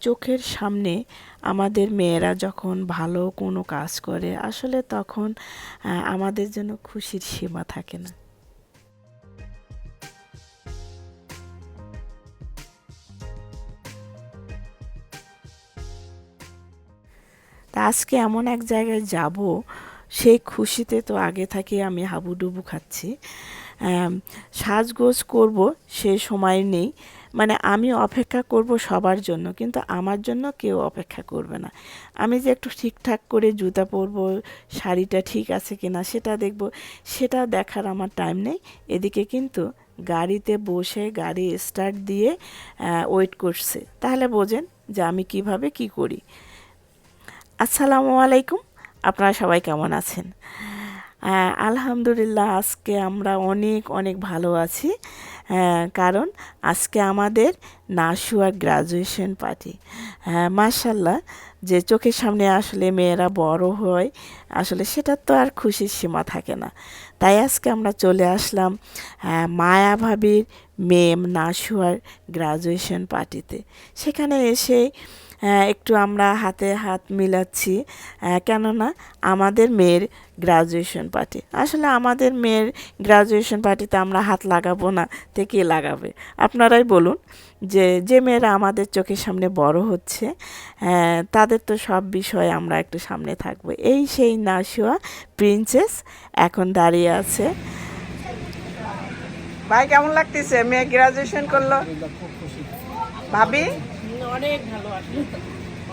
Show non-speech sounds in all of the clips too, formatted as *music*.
চোখের সামনে আমাদের মেয়েরা যখন ভালো কোনো কাজ করে, আসলে তখন আমাদের জন্য খুশির সীমা থাকে না। তা আজকে এমন এক জায়গায় যাব সেই খুশিতে তো আগে থেকে আমি হাবুডুবু খাচ্ছি। সাজগোজ করব সে সময় নেই। মানে আমি অপেক্ষা করব সবার জন্য, কিন্তু আমার জন্য কেউ অপেক্ষা করবে না। আমি যে একটু ঠিকঠাক করে জুতা পরবো, শাড়িটা ঠিক আছে কি না সেটা দেখব। সেটা দেখার আমার টাইম নেই। এদিকে কিন্তু গাড়িতে বসে গাড়ি স্টার্ট দিয়ে ওয়েট করছে। তাহলে বোঝেন যে আমি কীভাবে কি করি। আসসালামু আলাইকুম। আপনারা সবাই কেমন আছেন? আহ, আলহামদুলিল্লাহ আজকে আমরা অনেক অনেক ভালো আছি। আহ, কারণ আজকে আমাদের নাসুয়ার গ্রাজুয়েশন পার্টি মার্শাল্লাহ যে চোখের সামনে আসলে মেয়েরা বড় হয় আসলে সেটার তো আর খুশির সীমা থাকে না। তাই আজকে আমরা চলে আসলাম আহ, মায়া ভাবির মেম নাসুয়ার গ্রাজুয়েশন পার্টিতে সেখানে এসে একটু আমরা হাতে হাত মিলাচ্ছি। আহ, কেননা আমাদের মেয়ের গ্রাজুয়েশন পার্টি আসলে আমাদের মেয়ের গ্রাজুয়েশন পার্টিতে আমরা হাত লাগাবো না তে কে লাগাবে? আপনারাই বলুন যে যে মেয়েরা আমাদের চোখের সামনে বড় হচ্ছে আহ, তাদের তো সব বিষয়ে আমরা একটু সামনে থাকব। এই সেই নাসুয়া প্রিন্সেস এখন দাঁড়িয়ে আছে। ভাই কেমন লাগতেছে? মেয়ে গ্রাজুয়েশন করল? ভাবি? অনেক ভালো আসলে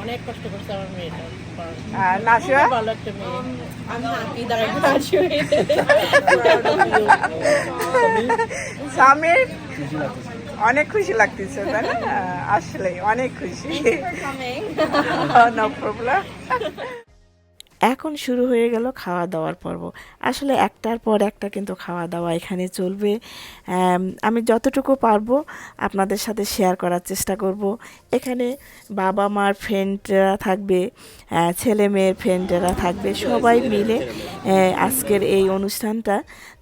অনেক কষ্ট করছে আমার মেয়েটা। আর নাসুয়া ভালো একটা মেয়ে। আমি দাঁড়াইতে পারছি সামির অনেক খুশি লাগতেছে তাই না? আসলে অনেক খুশি। নো প্রবলেম *laughs* এখন শুরু হয়ে গেল খাওয়া দাওয়ার পর্ব। আসলে একটার পর একটা কিন্তু খাওয়া দাওয়া এখানে চলবে। আমি যতটুকু পারব আপনাদের সাথে শেয়ার করার চেষ্টা করব। এখানে বাবা মার ফ্রেন্ডরা থাকবে ছেলে মেয়ের ফ্রেন্ডরা থাকবে, সবাই মিলে আজকের এই অনুষ্ঠানটা।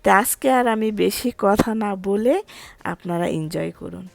তো আজকে আর আমি বেশি কথা না বলে আপনারা এনজয় করুন।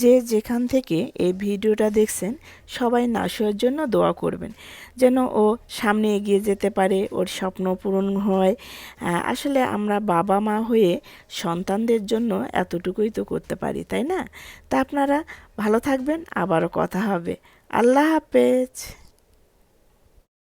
যে যেখান থেকে এই ভিডিওটা দেখছেন, সবাই নাসুয়ার জন্য দোয়া করবেন। যেন ও সামনে এগিয়ে যেতে পারে, ওর স্বপ্ন পূরণ হয়। আসলে আমরা বাবা মা হয়ে সন্তানদের জন্য এতটুকুই তো করতে পারি, তাই না? তা আপনারা ভালো থাকবেন, আবারও কথা হবে। আল্লাহ হাফেজ।